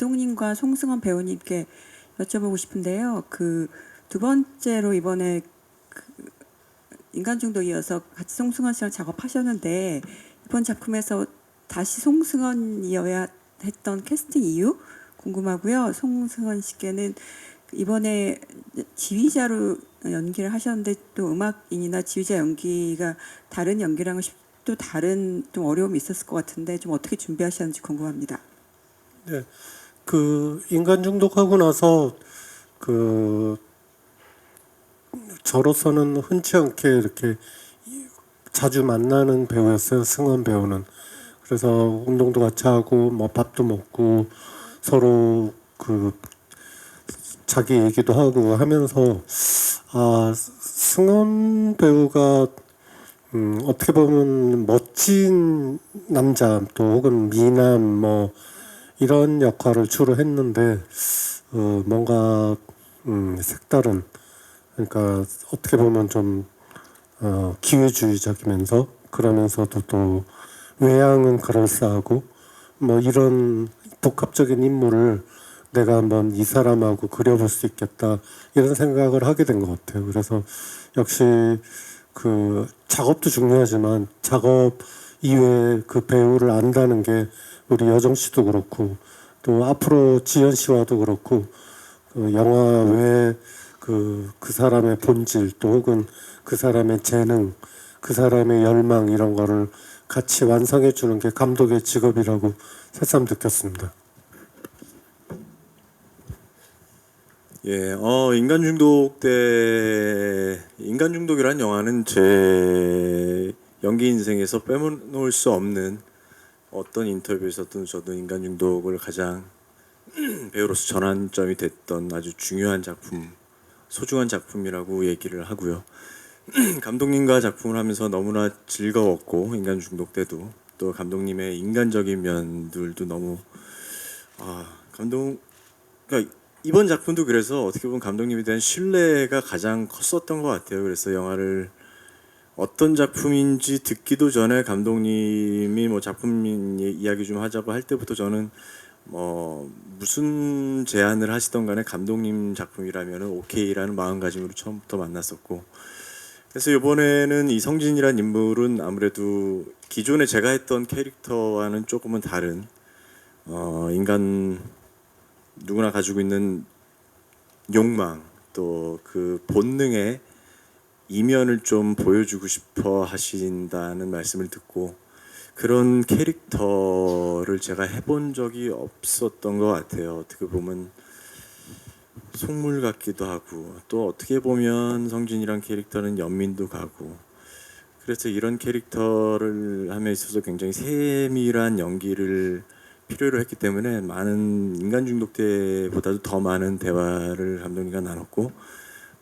감독님과 송승헌 배우님께 여쭤보고 싶은데요. 그 두 번째로 이번에 그 인간 중독 이어서 같이 송승헌 씨랑 작업하셨는데 이번 작품에서 다시 송승헌이어야 했던 캐스팅 이유 궁금하고요. 송승헌 씨께는 이번에 지휘자로 연기를 하셨는데 또 음악인이나 지휘자 연기가 다른 연기랑은 쉽- 또 다른 좀 어려움이 있었을 것 같은데 좀 어떻게 준비하셨는지 궁금합니다. 네, 그 인간 중독하고 나서 그 저로서는 흔치 않게 이렇게 자주 만나는 배우였어요. 승원 배우는. 그래서 운동도 같이 하고 뭐 밥도 먹고 서로 그 자기 얘기도 하고 하면서 아 승원 배우가 음, 어떻게 보면 멋진 남자 또 혹은 미남 뭐 이런 역할을 주로 했는데 어, 뭔가 음, 색다른 그러니까 어떻게 보면 좀 어, 기회주의적이면서 그러면서도 또 외향은 그럴싸하고 뭐 이런 복합적인 인물을 내가 한번 이 사람하고 그려볼 수 있겠다 이런 생각을 하게 된 것 같아요. 그래서 역시 그 작업도 중요하지만 작업 이외에 그 배우를 안다는 게 우리 여정 씨도 그렇고 또 앞으로 지연 씨와도 그렇고 그 영화 외에 그, 그 사람의 본질 또 혹은 그 사람의 재능 그 사람의 열망 이런 거를 같이 완성해 주는 게 감독의 직업이라고 새삼 느꼈습니다. 예, 어, 인간 중독 때, 인간 중독이란 영화는 제 연기 인생에서 빼놓을 수 없는 어떤 인터뷰에서든 저도 인간 중독을 가장 배우로서 전환점이 됐던 아주 중요한 작품, 소중한 작품이라고 얘기를 하고요. 감독님과 작품을 하면서 너무나 즐거웠고, 인간 중독 때도 또 감독님의 인간적인 면들도 너무, 아, 감독, 그러니까 이번 작품도 그래서 어떻게 보면 감독님에 대한 신뢰가 가장 컸었던 것 같아요. 그래서 영화를 어떤 작품인지 듣기도 전에 감독님이 뭐 작품 이- 이야기 좀 하자고 할 때부터 저는 뭐 무슨 제안을 하시던 간에 감독님 작품이라면 오케이라는 마음가짐으로 처음부터 만났었고 그래서 이번에는 이성진이란 인물은 아무래도 기존에 제가 했던 캐릭터와는 조금은 다른 어, 인간 누구나 가지고 있는 욕망 또 그 본능의 이면을 좀 보여주고 싶어 하신다는 말씀을 듣고 그런 캐릭터를 제가 해본 적이 없었던 것 같아요. 어떻게 보면 속물 같기도 하고 또 어떻게 보면 성진이란 캐릭터는 연민도 가고 그래서 이런 캐릭터를 함에 있어서 굉장히 세밀한 연기를 필요로 했기 때문에 많은 인간 중독 때보다도 더 많은 대화를 감독님과 나눴고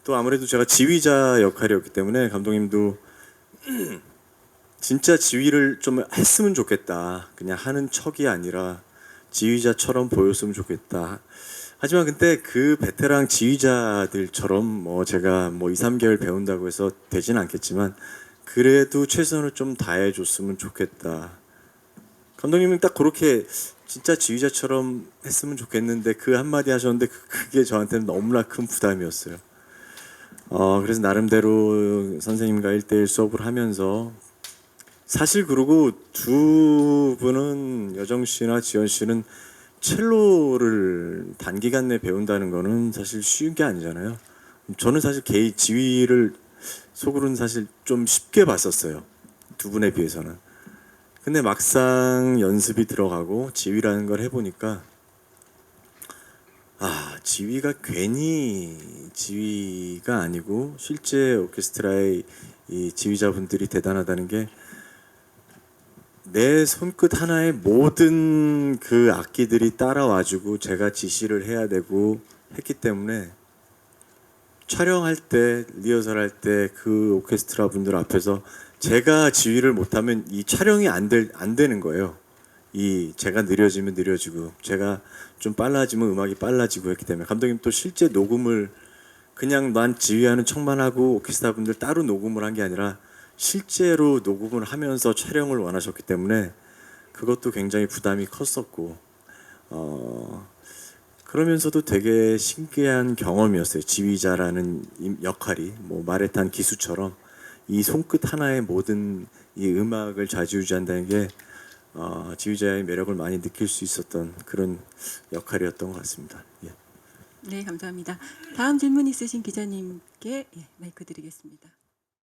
또 아무래도 제가 지휘자 역할이었기 때문에 감독님도 진짜 지휘를 좀 했으면 좋겠다. 그냥 하는 척이 아니라 지휘자처럼 보였으면 좋겠다. 하지만 근데 그 베테랑 지휘자들처럼 뭐 제가 뭐 2, 3개월 배운다고 해서 되진 않겠지만 그래도 최선을 좀 다해 줬으면 좋겠다. 감독님은 딱 그렇게 진짜 지휘자처럼 했으면 좋겠는데 그 한마디 하셨는데 그- 그게 저한테는 너무나 큰 부담이었어요. 어, 그래서 나름대로 선생님과 1대1 수업을 하면서 사실 그리고 두 분은 여정 씨나 지연 씨는 첼로를 단기간 내에 배운다는 거는 사실 쉬운 게 아니잖아요. 저는 사실 개인 지휘를 속으로는 사실 좀 쉽게 봤었어요. 두 분에 비해서는. 근데 막상 연습이 들어가고 지휘라는 걸 해보니까 아 지휘가 괜히 지휘가 아니고 실제 오케스트라의 이 지휘자분들이 대단하다는 게 내 손끝 하나에 모든 그 악기들이 따라와주고 제가 지시를 해야 되고 했기 때문에 촬영할 때 리허설 할 때 그 오케스트라 분들 앞에서 제가 지휘를 못하면 이 촬영이 안, 될, 안 되는 거예요. 이 제가 느려지면 느려지고 제가 좀 빨라지면 음악이 빨라지고 했기 때문에 감독님 또 실제 녹음을 그냥 난 지휘하는 척만 하고 오케스트라 분들 따로 녹음을 한 게 아니라 실제로 녹음을 하면서 촬영을 원하셨기 때문에 그것도 굉장히 부담이 컸었고 어 그러면서도 되게 신기한 경험이었어요. 지휘자라는 임- 역할이 뭐 마레탄 기수처럼 이 손끝 하나에 모든 이 음악을 좌지우지한다는 게 어, 지휘자의 매력을 많이 느낄 수 있었던 그런 역할이었던 것 같습니다. 예. 네, 감사합니다. 다음 질문 있으신 기자님께 예, 마이크 드리겠습니다.